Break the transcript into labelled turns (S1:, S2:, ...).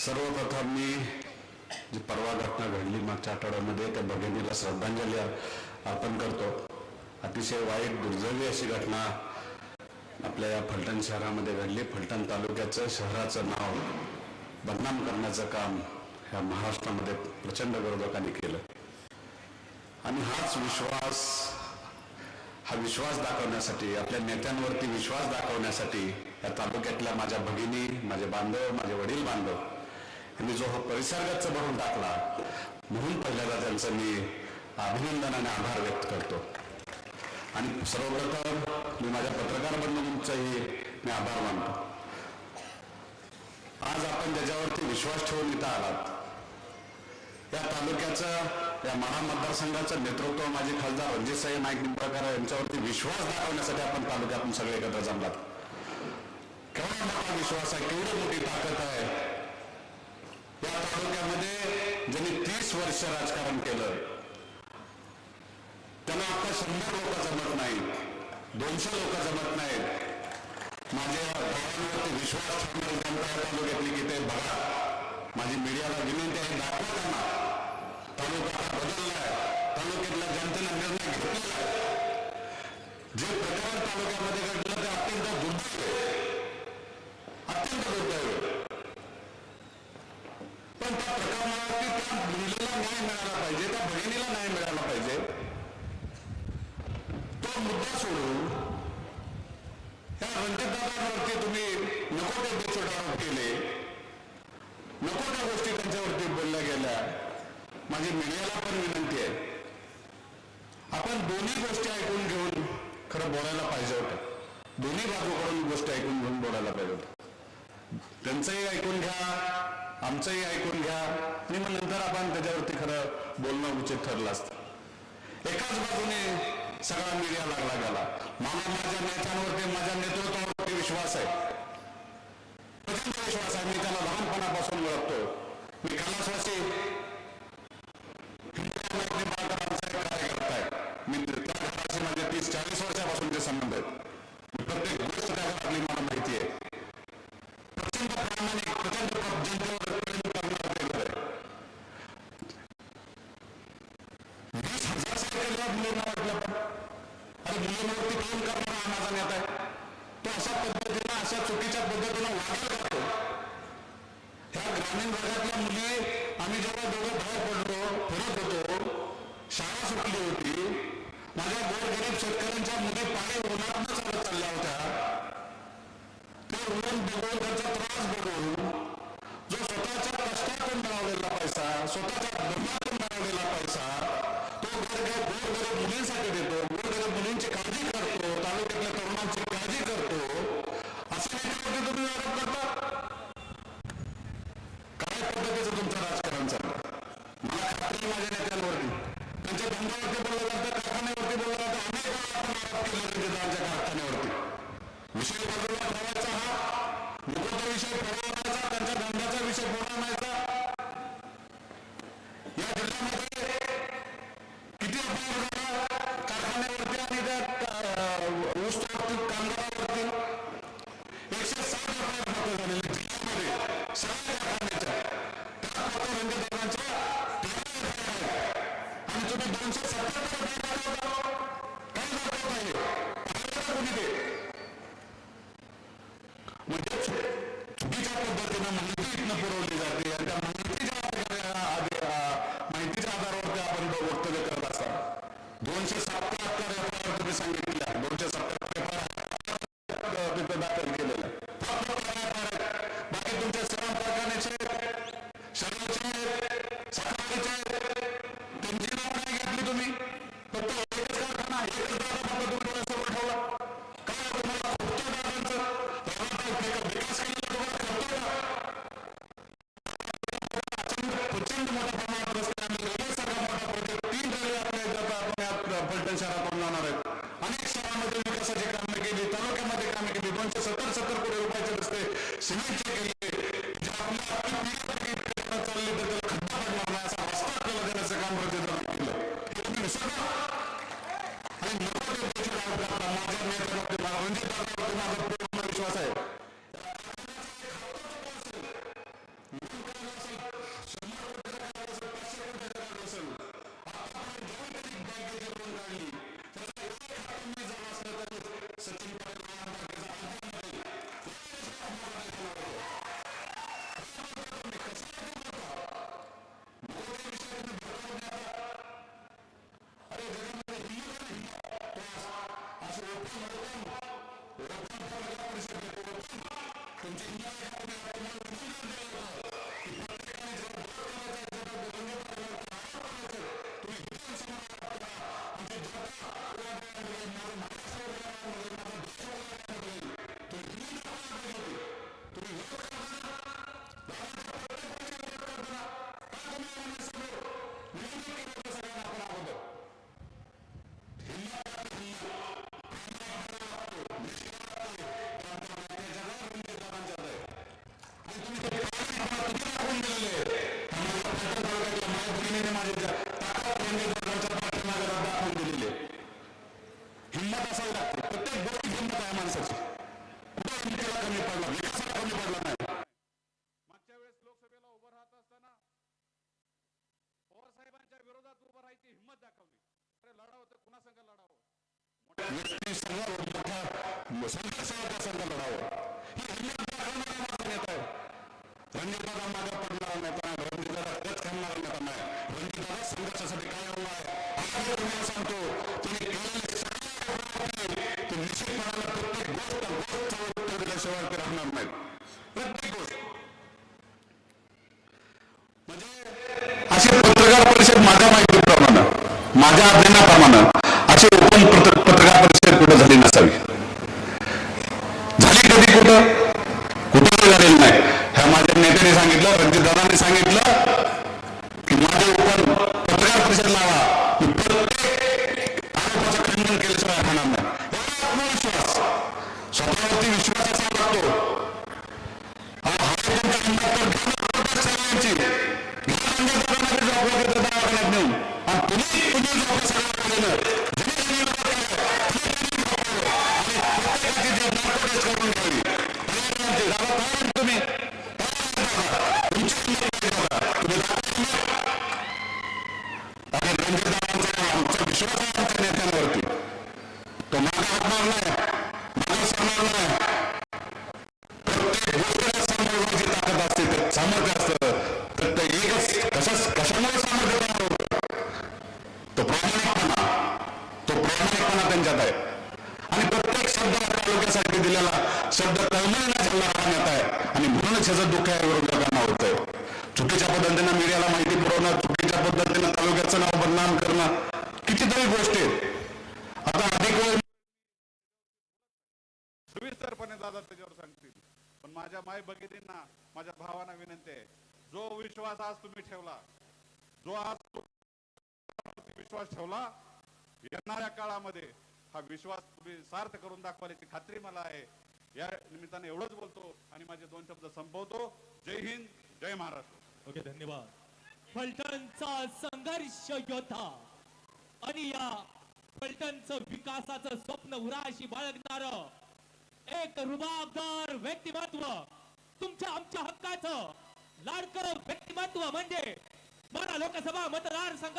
S1: सर्वप्रथम मी जी परवा घटना घडली मागच्या आठवड्यामध्ये त्या भगिनीला श्रद्धांजली अर्पण करतो. अतिशय वाईट दुर्दैवी अशी घटना आपल्या या फलटण शहरामध्ये घडली. फलटण तालुक्याचं शहराचं नाव बदनाम करण्याचं काम ह्या महाराष्ट्रामध्ये प्रचंड विरोधकांनी केलं. आणि हाच विश्वास हा विश्वास दाखवण्यासाठी आपल्या नेत्यांवरती विश्वास दाखवण्यासाठी या तालुक्यातल्या माझ्या भगिनी माझे बांधव माझे वडील बांधव यांनी जो हा परिसर गच्च भरून टाकला म्हणून पहिल्यांदा त्यांचं मी अभिनंदन आणि आभार व्यक्त करतो. आणि सर्वप्रथम मी माझ्या पत्रकार बंधूंचाही मी आभार मानतो. आज आपण ज्याच्यावरती विश्वास ठेवून इथं आलात या तालुक्याचं या माढा मतदारसंघाचं नेतृत्व माझे खासदार रणजितसाई नाईक निंबाळकर यांच्यावरती विश्वास दाखवण्यासाठी आपण तालुक्यातून सगळे एकत्र जमलात. केवढा मोठा विश्वास आहे केवढी मोठी ताकद आहे या त्यांनी तीस वर्ष राजकारण केलं. त्यांना आता शंभर लोक जमत नाही दोनशे लोक जमत नाहीत. माझ्या भावांवरती विश्वास ठेवणारी जनता तालुक्यातली की ते बघा माझी मीडियाला विनंती आहे दाखवा त्यांना. तालुका बदललाय तालुक्यातल्या जनतेनं निर्णय घेतलेला आहे. जे प्रकरण तालुक्यामध्ये घडलं ते अत्यंत दुर्दैव आहे. अत्यंत दुर्दैव न्याय मिळाला पाहिजे त्या बहिणीला न्याय मिळाला पाहिजे. तो मुद्दा सोडून या रणजितदादांवरती तुम्ही नको ते बेछोड आरोप केले. नको त्या गोष्टी त्यांच्यावरती बोलल्या गेल्या. माझी मीडियाला पण विनंती आहे. आपण दोन्ही गोष्टी ऐकून घेऊन खरं बोलायला पाहिजे होतं. दोन्ही बाजूकडून गोष्टी ऐकून घेऊन बोलायला पाहिजे होतं. त्यांचंही ऐकून घ्या. आमचंही ऐकून घ्या. आणि मग नंतर आपण त्याच्यावरती खरं बोलणं उचित ठरलं असतं. एकाच बाजूने सगळा मीडिया लागला गेला. मला माझ्या नेत्यांवरती माझ्या नेतृत्वावरती विश्वास आहे. प्रचंड विश्वास आहे. मी त्याला लहानपणापासून ओळखतो. मी कैलासवासी कार्यकर्ता आहे. मी त्या घराशी माझे तीस चाळीस तो अशा पद्धतीनं अशा चुकीच्या पद्धतीनं वागला जातो ह्या ग्रामीण भागातल्या मुली आम्ही जेव्हा दोघं बाहेर पडलो फिरत होतो शाळा सुटली होती. माझ्या गोरगरीब शेतकऱ्यांच्या मुली पाणी उन्हात चालत चालल्या होत्या. ते ऊन बघून त्यांचा त्रास बघून जो स्वतःच्या कष्टातून मिळवलेला पैसा स्वतःच्या धर्मात दोनशे सत्याहत्तर एफ तुम्ही सांगितल्या दोनशे सत्याहत्तर रस्ते सिमेंटचे तर त्याला खड्डा नाही असा रस्ता आपल्याला देण्याचं काम केलं विसरला आणि नको ते माझ्या नेत्यामध्ये रणजित माझा Thank you. हिंमत
S2: दाखवली. अरे लढावं तर कुणा संघ लढावं
S1: व्यक्ती संघ लढावं. ही हिंमत दाखवणारा माझा नेता आहे रणजितदादा मागे पडणारा नेता नाही रणजितदादा तेच नेता नाही. रणजितदादा संघर्षासाठी काय होणार आहे? आज तुम्हाला सांगतो तुम्ही केलेले सगळे अशी ओपन पत्रकार परिषद कुठं झाली नसावी? झाली कधी कुठं? कुठंही झालेली नाही. ह्या माझ्या नेत्याने सांगितलं रणजित दादांनी सांगितलं की माझे ओपन पत्रकार परिषद लावा. मी प्रत्येक आरोपाचं खंडन केल्याशिवाय राहणार नाही आत्मविश्वास स्वतःवरती विश्वास असावा लागतो सामर्थ्य असतं. तर ते एकच कशाच कशामुळे सामर्थ्य तयार होतं तो प्रामाणिकपणा. तो प्रामाणिकपणा त्यांच्यात आहे. आणि प्रत्येक शब्दाला तालुक्यासाठी दिलेला शब्द तळमळीने झाला राहण्यात आहे. आणि म्हणूनच ह्याचं दुःख या विरोधकांना होतंय. चुकीच्या पद्धतीनं मीडियाला माहिती पुरवणं चुकीच्या पद्धतीनं तालुक्याचं नाव बदनाम करणं कितीतरी गोष्टी आहेत आता अधिक वेळ
S2: सविस्तरपणे दादा त्याच्यावर सांगतील पण माझ्या माय भगिनींना माझ्या भावांना विनंती आहे जो विश्वास आज तुम्ही ठेवला जो आज विश्वास ठेवला येणाऱ्या काळामध्ये हा विश्वास तुम्ही सार्थ करून दाखवायची खात्री मला आहे. या निमित्ताने एवढंच बोलतो आणि माझे दोन शब्द संपवतो. जय हिंद जय महाराष्ट्र.
S3: ओके धन्यवाद. फलटणचा संघर्ष योद्धा आणि या फलटणचं विकासाचं स्वप्न उराशी बाळगणार एक रुबाबदार व्यक्तिमत्व तुमच्या आमच्या हक्काचं लाडकं व्यक्तिमत्व म्हणजे मला लोकसभा मतदारसंघ